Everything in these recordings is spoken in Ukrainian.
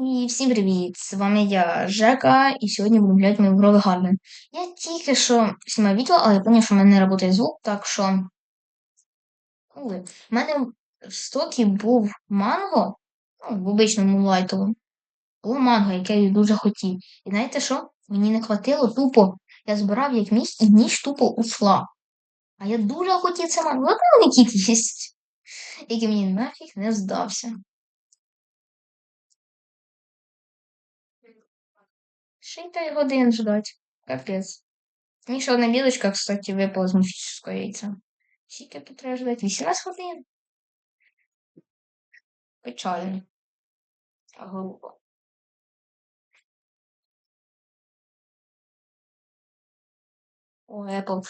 І всім привіт! З вами я Жека, і сьогодні будемо гуляти мою гру Гарden. Я тільки що знімаю відео, але я пам'ятаю, що в мене не працює звук, так що. В мене в стокі був манго, ну, в обичному лайтовому. Було манго, яке я дуже хотів. І знаєте що? Мені не хватило тупо. Я збирав як ніч, і ніч тупо ушла. А я дуже хотів це манго. Ну, кіт є, який мені нафіг не здався. Ще й 5 годин ждать. Капець. Мені ще одна білочка, кстати, випала з міфічного яйця. Скільки треба ждать? 18 годин. Печально. А грубо. О, Apple.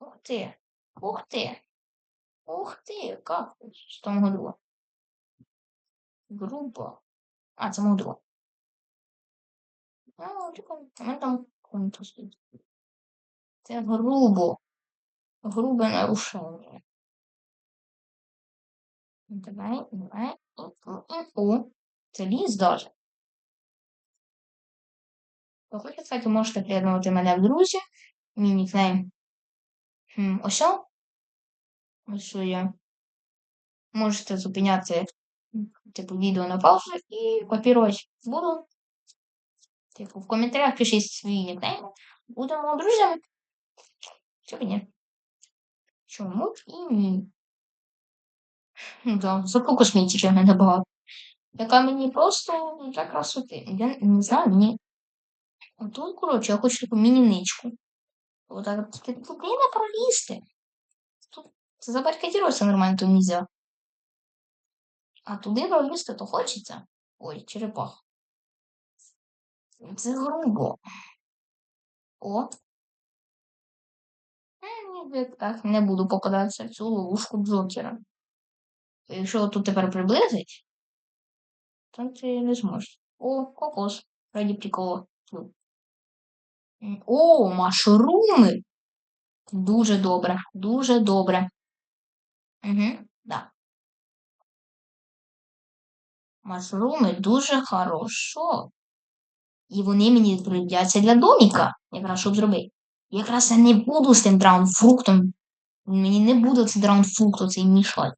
Ух ти. Ух ти. Ух ти, как в тому году. Грубо. А, це друга. А, мене там комната стоїть. Це грубо. Грубе нарушення. Давай, давай. О, це ліс даже. Ви кстати, можете приєднувати мене в друзі. Мій нікнейм. Ось. Ось я. Можете зупиняти типу відео на паузу і копірувати буду. Типу, в коментарях пишіть свої нікнейми. Будемо друзями. Чому ні? Чому і ні? Ну да, зато косметики мене багато. Яка мені просто для красоти. Я не знаю, мені. Тут, коротше, я хочу таку мініничку. Отак тут не пролізти. Тут забаркадіруватися нормально, то нельзя. А туди пролізти то хочеться. Ой, черепах. Це грубо. О. Ні, так не буду попадатися в цю ловушку Джокера. Якщо тут тепер приблизить, то ти не зможеш. О, кокос. Раді прикола. О, машруми. Дуже добре, дуже добре. Угу, да. Машруми дуже хорошо. І вони мені придяться для доміка, якраз щоб зробити. Якраз я не буду з тим драунфруктом. Мені не буде цей драунфрукт оцей мішати.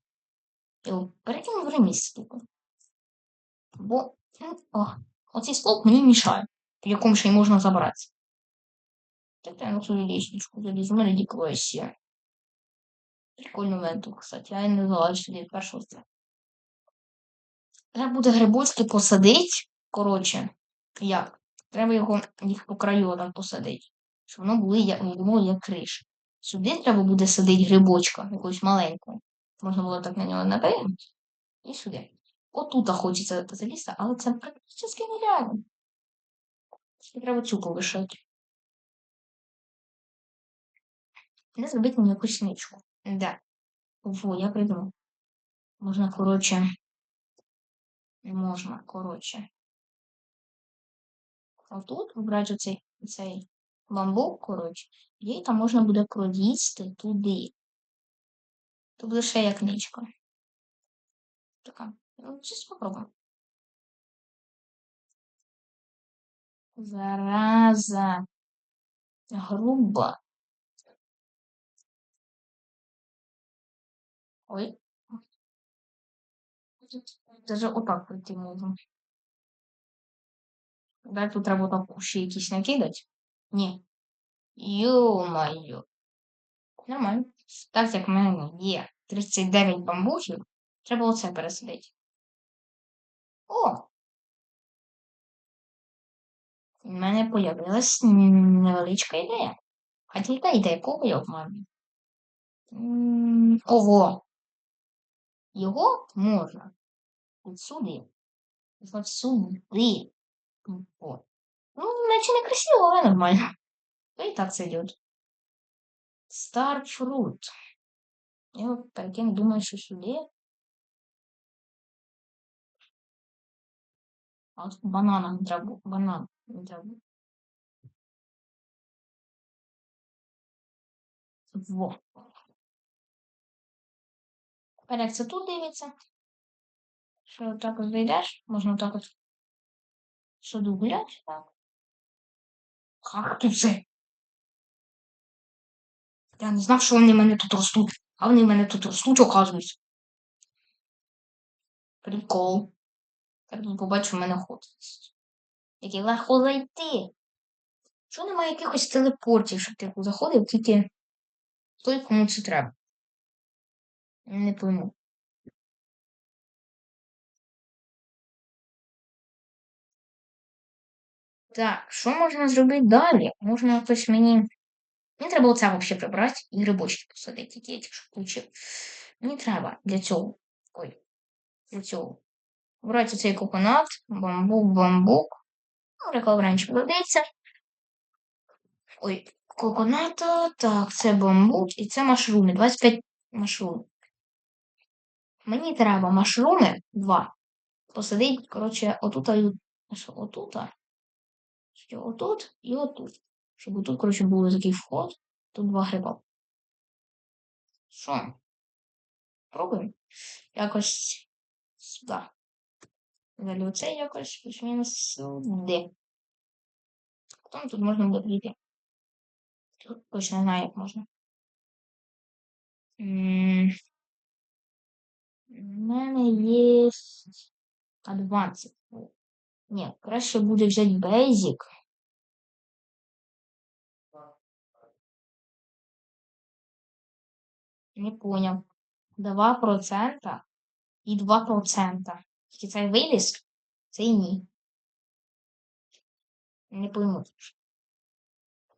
Його перекину в ремісці. Бо о, оцей стовп мені мішає, в якому ще й можна забратися. Так я на свою лестничку залізу, мене депресія. Прикольну венту, кстати, я не знала, що першого. Треба буде грибочки посадити. Коротше, як? Треба його їх по краю там посадити. Щоб воно було як, було як криш. Сюди треба буде садити грибочка, якусь маленьку. Можна було так на нього напевно. І сюди. Отут хочеться залізти, але це практично нереально. Треба цю повишати. Не зробити мені якусь ничку. Да. Во, я придумав. Можна, коротше. Можна, коротше. Отут вибрати оцей, цей бамбук, коротше, і там можна буде пролізти туди. Тут буде ще як ничка. Така. Ну, зараз спробуємо. Зараза. Грубо. Ой. Даже отак пройти можна. Да, тут треба так ще якісь накидати. Ні. Йо-моє. Нормально. Так як в мене є 39 бамбухів, треба оце пересадити. О! У мене появилась невеличка ідея. А тільки ідея, кого я обманю? Ого! Його можна от сюди. От Ну, наче не красиво, але нормально. Ну і так сойдет. Starfruit. Я перекину, думаю, що сюди. А от банана треба. Банан треба. Во. Тепер це тут дивиться. Що так от зайдеш, можна так от сюди гуляти, так. Кактуси. Я не знав, що вони в мене тут ростуть. А вони в мене тут ростуть, оказується. Прикол. Так тут побачу, в мене ход. Який легко зайти. Чого немає якихось телепортів, щоб ти заходив, тільки той, кому це треба. Не пойму. Так, що можна зробити далі? Можна якось мені. Мені треба оце взагалі прибрати і грибочки посадити, які я тільки що включив. Мені треба для цього. Ой, для цього. Брати цей коконат, бамбук, бамбук. Ну, рекламранчик додається. Ой, коконата. Так, це бамбук і це машруми. 25 машрумів. Мені треба машруми два. Посадити, коротше, отут, отут, отут і отут. Щоб тут, коротше, був такий вход. Тут два гриба. Що? Пробуємо? Якось сюди. Далі оце якось плюс-мінус сюди. Потім тут можна буде прийти. Тут точно не знаю, як можна. У мене є Advanced. Ні, краще буде взяти Basic. Не поняв. 2% і 2%. Тільки цей виліз, цей ні. Не пойму.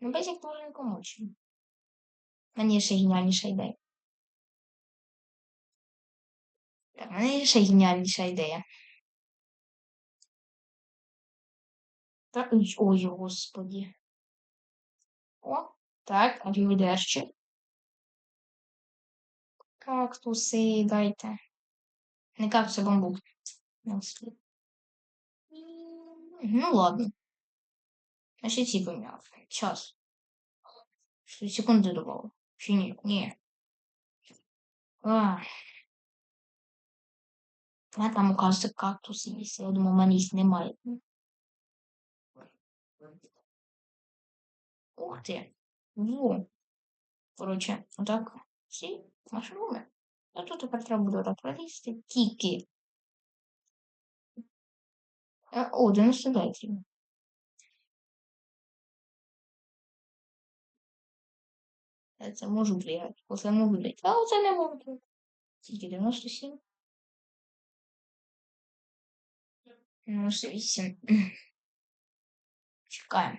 Ну, Basic дуже не помочь. У мене ще геніальніша ідея. Так, є ще геніальніша ідея. Так, ой, господі. О, так, арівідерчі. Кактуси дайте. Не кактуси, бамбук. Ну ладно. Значит, ці поміняв. Час. Секунди добавив. Чи ні? Ні. А. А там, указується, кактуси є. Я думаю, у мене. Ух ти. Во. Короче, отак. Всі машруми. А тут тепер треба буде пролізти. Тільки. О, 99. Я це можу влияти. Оце можу влияти. А оце не можу. Тільки 97. 98. Чекаємо.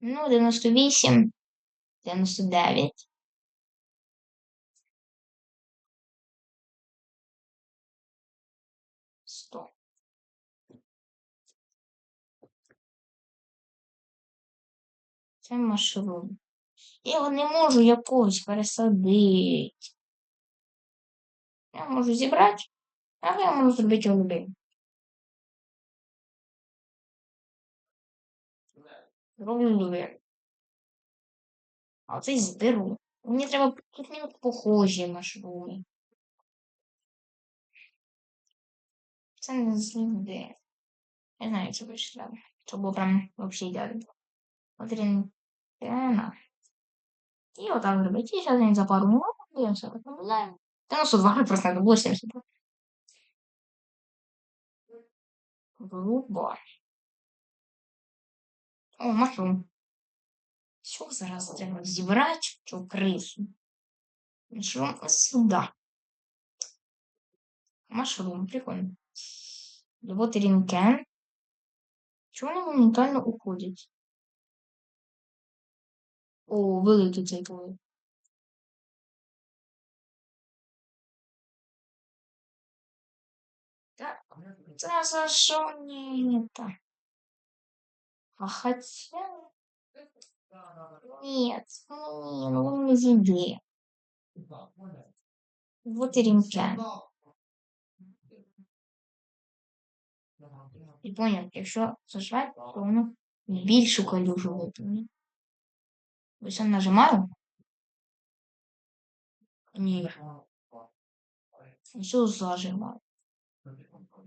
Ну, 98. 99. Сто. Це машрум. Я його не можу якогось пересадити. Я можу зібрати, але я можу зробити голубим. Роблю голубим. А оцей зберу. Мені треба тут похожі машруми. Це не зліде. Я знаю, це більше треба. Це було прям взагалі ідеально. Один пена. І отак зробити. І зараз він за пару минут дивимося, так наблюдаємо. Та ну 102 просто не було 72. Грубо. О, машрум. Що зараз треба зібрати цю крису? Машрум сюди. Машрум, прикольно. Вот рінкен. Чого вони моментально уходять? О, великий цей твой. Так, це за що ні, так. А хотя... Нет, ну, ну он не земле. Вот и римлян. І поняв, якщо зажать, то воно більшу калюжу випливе. Ось я нажимаю. Ні. Все зажимаю.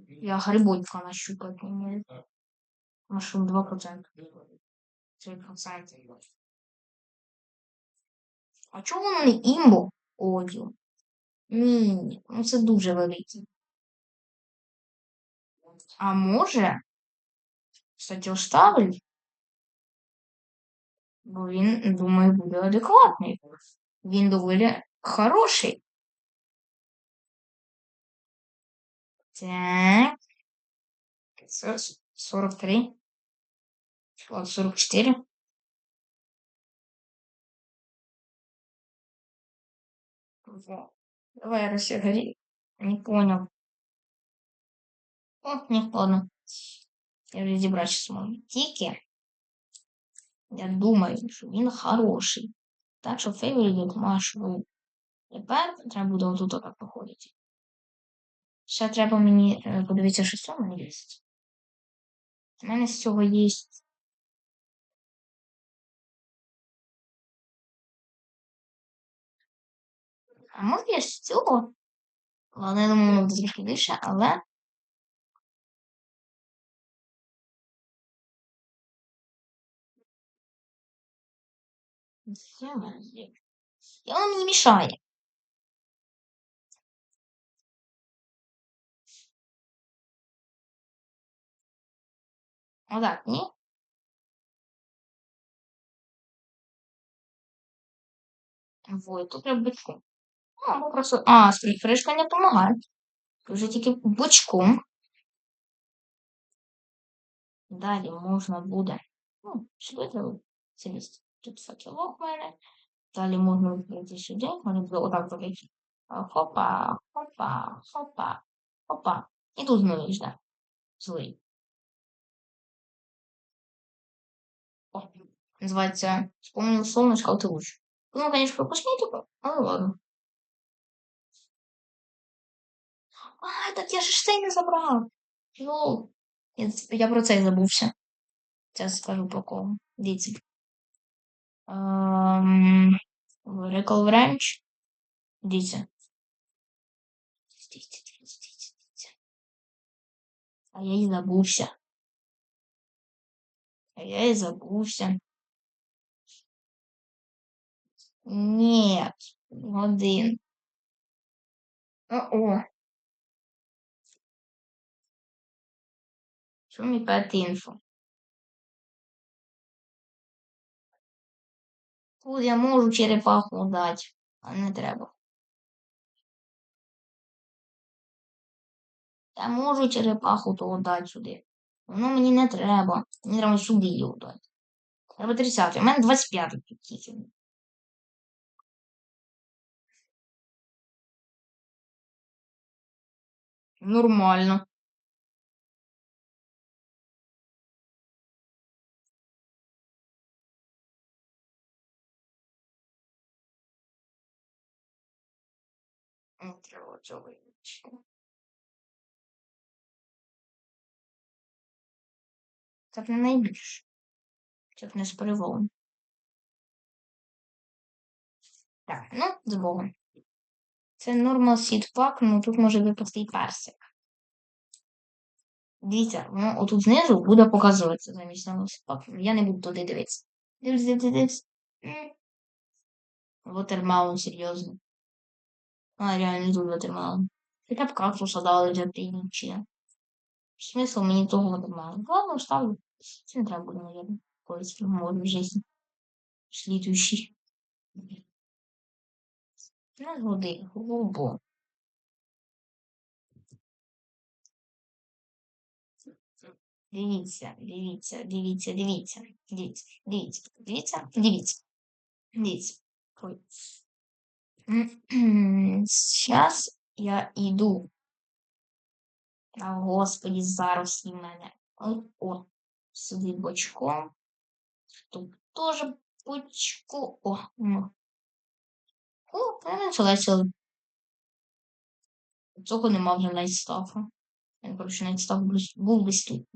Я грибочка нащупать не умею. Машин 2%. 3%. А чого воно не імбо? Одіо. Ні, ну це дуже великий. А може, кстати, оставлю. Бо він, думаю, буде адекватний. Він доволі хороший. Так. Це 43. Ладно, 44. Во. Давай рассягори. Не понял. О, не, ладно. Я розібрати зможу. Тільки я думаю, що він хороший. Так що фейворит машу. Тепер треба буде отут так походити. Ще треба мені е, подивитися, що мене є. У мене з цього є. Може з цього? Ладно, я думаю, воно буде трішки більше, але. І воно мені мішає. Отак, ні? Вот, тут треба бочком. Ну, або просто. А, фришка не допомагає. Вже тільки бочком. Далі можна буде. Ну, треба залізти. Тут факелок в мене. Далі можна прийти сюди. Вони буде отак робити. Хопа, хопа, хопа, хопа. І тут знову жде. Злий. О, називається «Вспомнил солнышко, а ты луч». Ну, конечно, пропускний типа, але ладно. А, так я ж цей не забрав. Ну, я, я про цей забувся. Зараз скажу про кого. Дивіться. Um, Recall Wrench. Дивіться. А я і забувся. А я і забувся. Нет, один. О, Що мені п'яти інфо? Тут я можу черепаху дати, а не треба. Я можу черепаху того дати сюди. Воно мені не треба. Мені треба сюди його дати. Треба 30. У мене 25 тут тільки. Нормально. Цього виключити. Так не найбільше. Щоб не з переволом. Так, ну, з Богом. Це Normal Seed Pack, ну тут може випасти і персик. Дивіться, воно отут знизу буде показуватися замість Normal Seed Pack. Я не буду туди дивитися. Дивіться, дивіться. Watermelon, серйозно. А, реально тут Watermelon. Хоча б кактуса дали для прийнічення. Смисл мені того немає. Ладно, ставлю. Це не треба буде, наверное. Колись в житті. Слідуючий. Не згоди, глубо. Дивіться, дивіться, дивіться, дивіться, дивіться, дивіться, дивіться, дивіться, дивіться. Ой. Сейчас я иду. А, Господи, зараз у мене. О, сюди бочком. Тут теж бочку. О, ну. О, почалося. Цього нема вже найтстафу. Він, коротше, найтстаф був тут.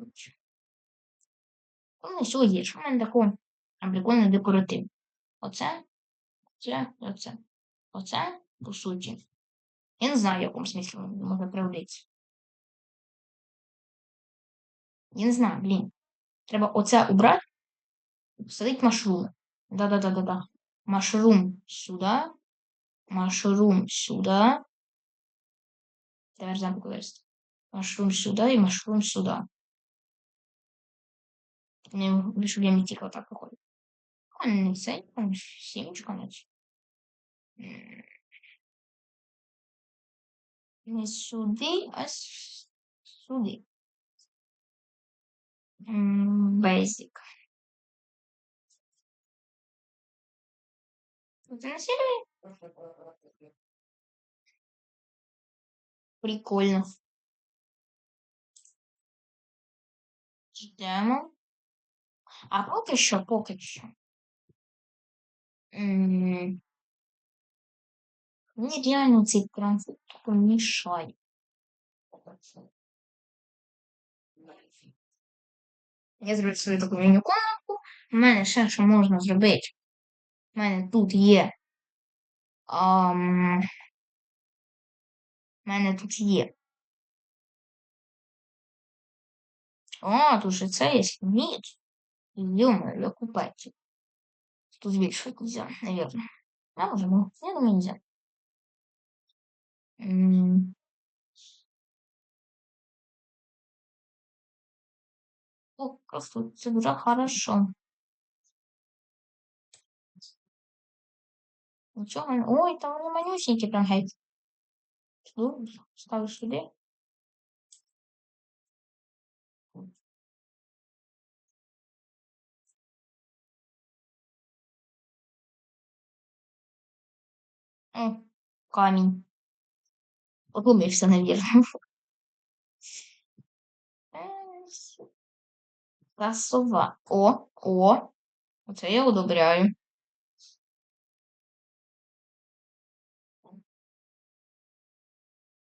Ну, все є. Що в мене такого прикольний декоратив. Оце, це, оце. Оце, по суті. Я не знаю, в якому смислі може пригодитися. Я не знаю, блін. Треба оце убрати і посадити машрум. Да-да-да-да-да. Машрум сюди. Машрум сюди. Тепер замку вирости. Машрум сюди і машрум сюди. Не, щоб я не тільки отак виходить. А не цей, там сімечка наче. М. Не сюди, а сюди. Basic. Прикольно. Ждемо. А поки що, поки. М, Мені реально цей транспорт мішає. Я зроблю свою таку міні-комнатку. У мене ще що можна зробити. У мене тут є. Ам, у мене тут є. О, тут же це є. Ё-моё, я купатель. Тут збільшувати нельзя, наверное. А може, ну, я думаю, нельзя. М, Ну, це дуже хорошо. Нічого, не- ой, там вони манюсенькі прям геть. Ну, ставиш сюди. О, камінь. Подумаєшся, наверное. Красова. О, о. Оце я одобряю.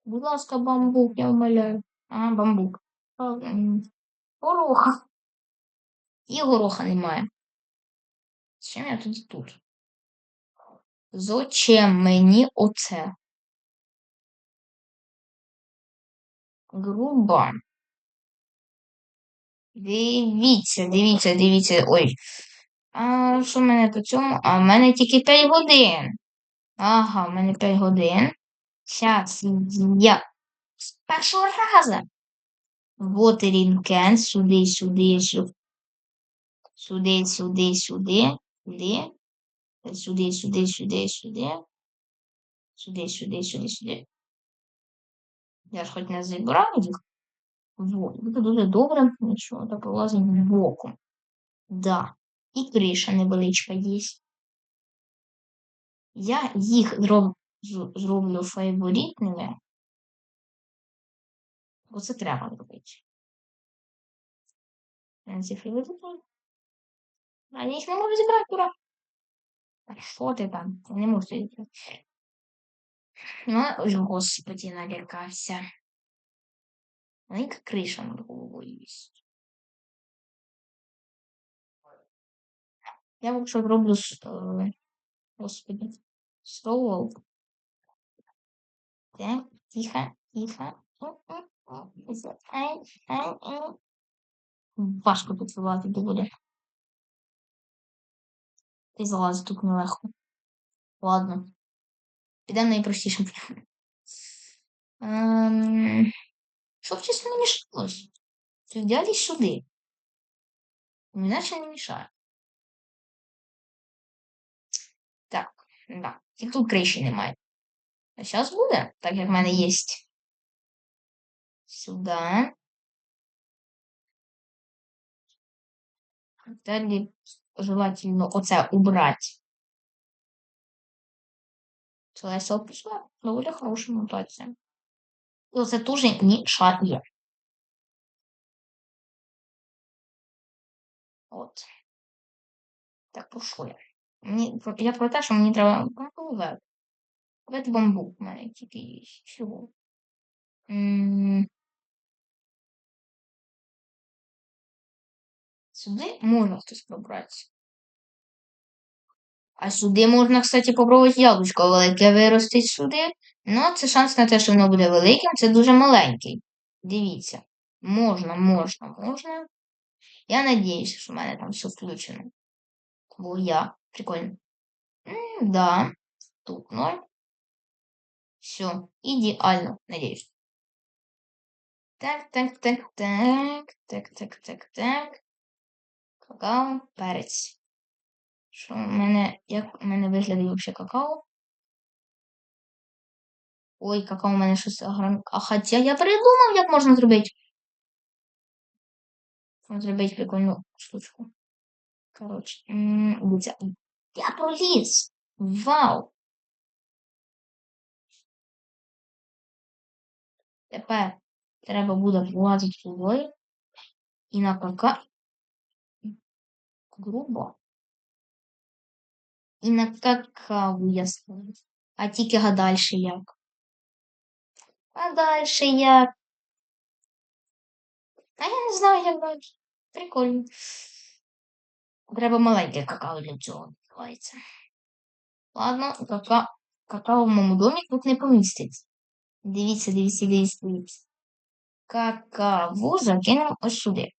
Будь ласка, бамбук, я умоляю. А, бамбук. Гороха. І гороха немає. Чим я тоді тут? Зачем мені оце? Грубо. Дивіться, дивіться, дивіться. Ой. А що в мене по цьому? А в мене тільки 5 годин. Ага, в мене 5 годин. Зараз я з першого разу. Can, сюди, сюди, сюди. Сюди, сюди, сюди, сюди. Сюди, сюди, сюди, сюди. Сюди, сюди, сюди, сюди. Я ж хоч не забираю їх. Вот. Буде дуже добре, якщо так вилазить боком. Да. І криша невеличка є. Я їх зроб... зроблю фаворитними. Бо це треба робити. Ці фаворитні. А я їх не можу зібрати, дура. А що ти там? Я не можу зібрати. Ну, господи, налякався. Маленька криша над головою є. Я зроблю с- е, Господи. Стол. Так, тихо, тихо. Важко тут вилазити буде. Ти залазити тут нелегко. Ладно. Підемо найпростішим шляхом. Ем, Що чесно не мішалось? Ти взяли сюди. Іначе не мішає. Так, да. І тут криші немає. А зараз буде, так як в мене є. Сюди. Далі желательно оце убрати. Це Леся описала. Доволі хороша мутація. І оце теж мішає. От. Так, про що я? Мені, я про те, що мені треба бамбук. Давайте бамбук у мене тільки є. Чого? М, Сюди можна хтось пробратися. А сюди можна, кстати, попробувати яблучко велике виростить сюди. Ну, це шанс на те, що воно буде великим, це дуже маленький. Дивіться. Можна, можна, можна. Я надіюся, що в мене там все включено. Бо я. Прикольно. Да. Тут ноль. Все, идеально, надеюсь. Так, так, так, так, так, так, так, так. Какао, перець. Що в мене, як у мене виглядає взагалі какао? Ой, какао у мене щось агрон... А хоча я придумав, як можна зробити. Зробити прикольну штучку. Коротше. Я проліз. Вау! Тепер треба буде влазити туди і на кака. Грубо. І на какаву я ставлю. А тільки га дальше як. А дальше як? А я не знаю, як далі. Прикольно. Треба маленьке какао для цього відбувається. Ладно, кака... какао в моєму домі тут не поміститься. Дивіться, дивіться, дивіться, дивіться. Какао закинемо ось сюди.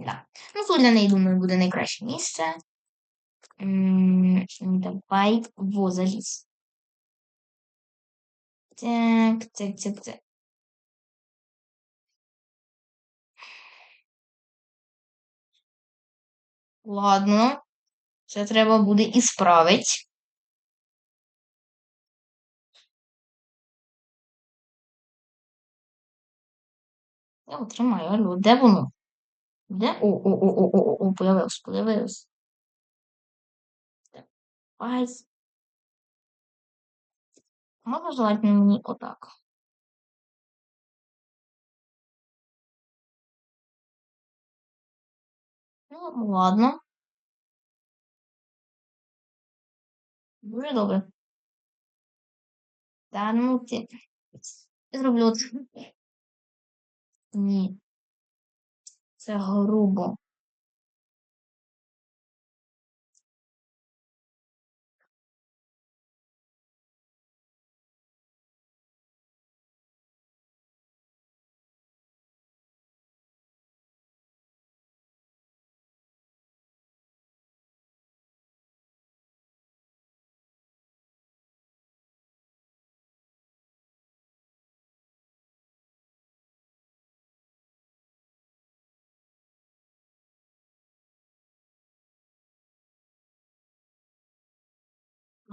Да. Ну, тут для неї, думаю, буде найкраще місце. Давай во заліз. Так, так, так, так. Ладно, це треба буде і справити. Я отримаю, алло, де воно? Де? О, о, о, о, о, о, о, появилось, появилось. Давай. Можна желати мені отак. Ну, ладно. Дуже добре. Та ну ти. Зроблю це. Ні. Це грубо.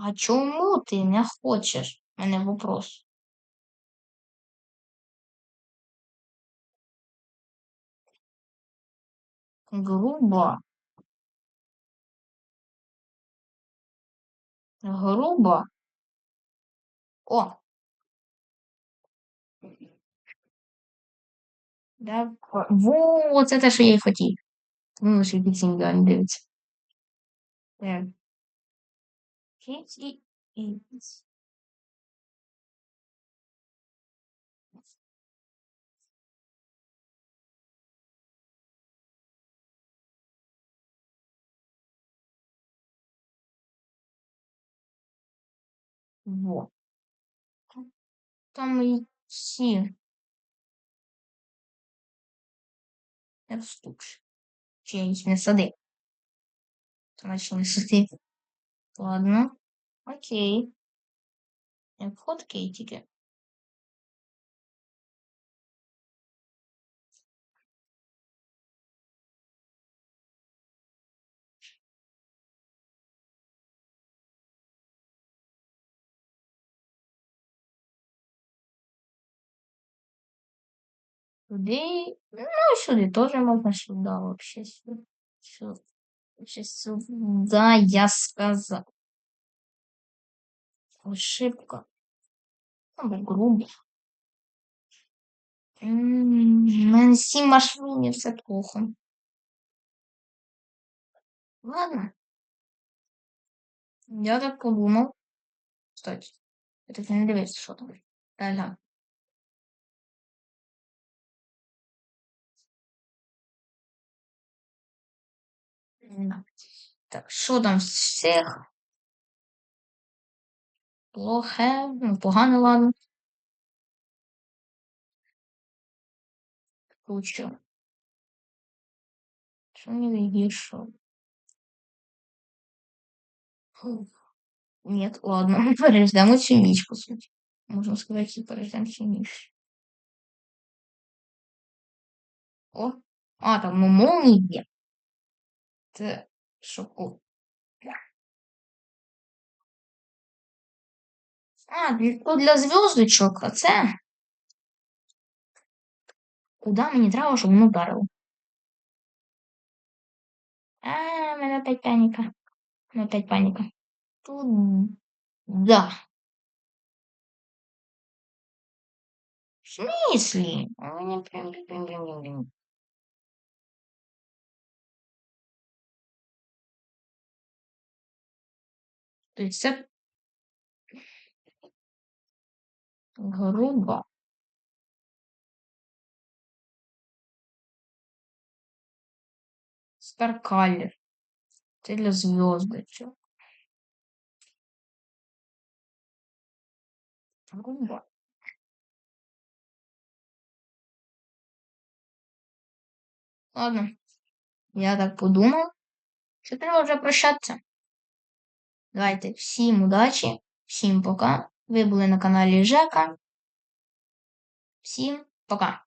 А чому ти не хочеш? У мене вопрос. Грубо. Грубо. О. Да. Во, це те, що я й хотів. Ну, ще під цим не дивиться. Так. Кіць і іць. Во. Там і всі. Чи я їх не садив. То наче. Ладно. Окей. Фотки тільки. Туди. Ну, сюди теж можна сюди, вообще сюди. Сюди. Сюда я Ошибка. Або грубо. У мене сім машин, все плохо. Ладно. Я так подумав. Кстати, я так не дивився, що там. Ага. Так, що там з всіх? Плохе, ну, погане, ладно. Лучше. Що не найгіршого? Нет, ладно, переждемо цю ніч, по суті. Можна сказати, що переждемо цю ніч. О, а, там ну, молнії є. Це шоку. А, то для зв'язочок, а це. Куди мені треба, щоб воно вдарило? А, в мене опять паніка. У мене опять паніка. Тут да. В смысле? У мене прям прям прям прям прям. То есть це грубо. Старкалер. Це для зв'язочок. Грубо. Ладно. Я так подумав, що треба вже прощатися. Давайте всім удачі, всім пока. Ви були на каналі Жека. Всім пока.